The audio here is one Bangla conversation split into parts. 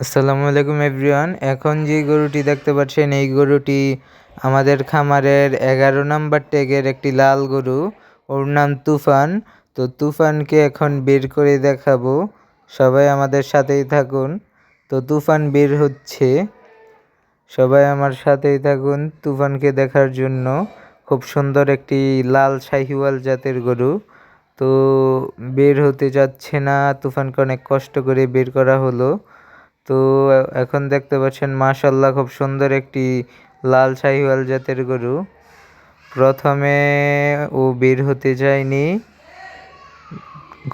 আসসালামু আলাইকুম এভরিওয়ান। এখন যে গরুটি দেখতে পাচ্ছেন, এই গরুটি আমাদের খামারের এগারো নাম্বার ট্যাগের একটি লাল গরু। ওর নাম তুফান। তো তুফানকে এখন বের করে দেখাবো। সবাই আমাদের সাথেই থাকুন। তো তুফান বের হচ্ছে। সবাই আমার সাথেই থাকুন তুফানকে দেখার জন্য। খুব সুন্দর একটি লাল শাহিওয়াল জাতের গরু। তো বের হতে যাচ্ছে না। তুফানকে অনেক কষ্ট করে বের করা হলো। তো এখন দেখতে পাচ্ছেন মাশাল্লাহ খুব সুন্দর একটি লাল শাহিওয়াল জাতের গরু। প্রথমে ও বের হতে যায়নি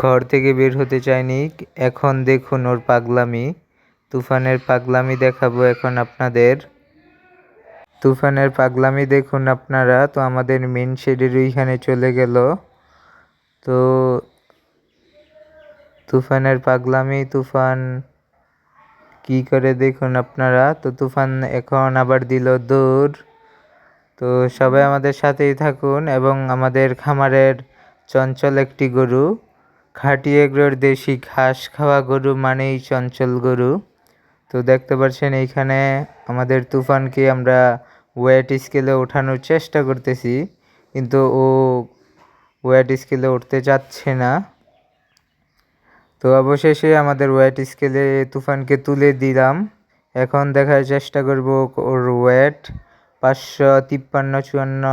ঘর থেকে বের হতে চায়নি। এখন দেখুন ওর পাগলামি, তুফানের পাগলামি দেখাবো এখন আপনাদের। তুফানের পাগলামি দেখুন আপনারা, তো আমাদের মেন শেডের ওইখানে চলে গেল। তো তুফানের পাগলামি, তুফান কি করে দেখুন আপনারা? তো তুফান এখন আবার দিল দৌড় তো সবাই আমাদের সাথেই থাকুন এবং আমাদের খামারের চঞ্চল একটি গরু, খাঁটি এগুলোর দেশি ঘাস খাওয়া গরু মানেই চঞ্চল গরু। তো দেখতে পাচ্ছেন এইখানে আমাদের তুফানকে আমরা ওয়েট স্কেলে ওঠানোর চেষ্টা করতেছি, কিন্তু ও ওয়েট স্কেলে উঠতে চাচ্ছে না। তো অবশেষে আমাদের ওয়েট স্কেলে তুফানকে তুলে দিলাম। এখন দেখার চেষ্টা করব ওর ওয়েট পাঁচশো তিপ্পান্ন, চুয়ান্ন,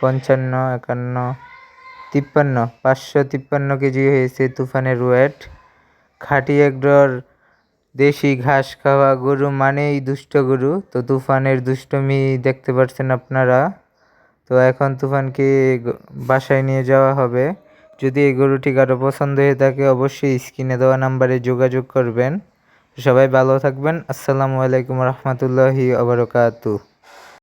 পঞ্চান্ন, একান্ন, তিপ্পান্ন, পাঁচশো তিপ্পান্ন কেজি হয়েছে তুফানের ওয়েট খাঁটি একডর দেশি ঘাস খাওয়া গরু মানেই দুষ্ট গরু, তো তুফানের দুষ্টমি দেখতে পাচ্ছেন আপনারা। তো এখন তুফানকে বাসায় নিয়ে যাওয়া হবে। যদি এই গরুটি কারও পছন্দ হয়ে থাকে, অবশ্যই স্ক্রিনে দেওয়া নাম্বারে যোগাযোগ করবেন। সবাই ভালো থাকবেন। আসসালামু আলাইকুম রহমতুল্লাহি আবরকাতু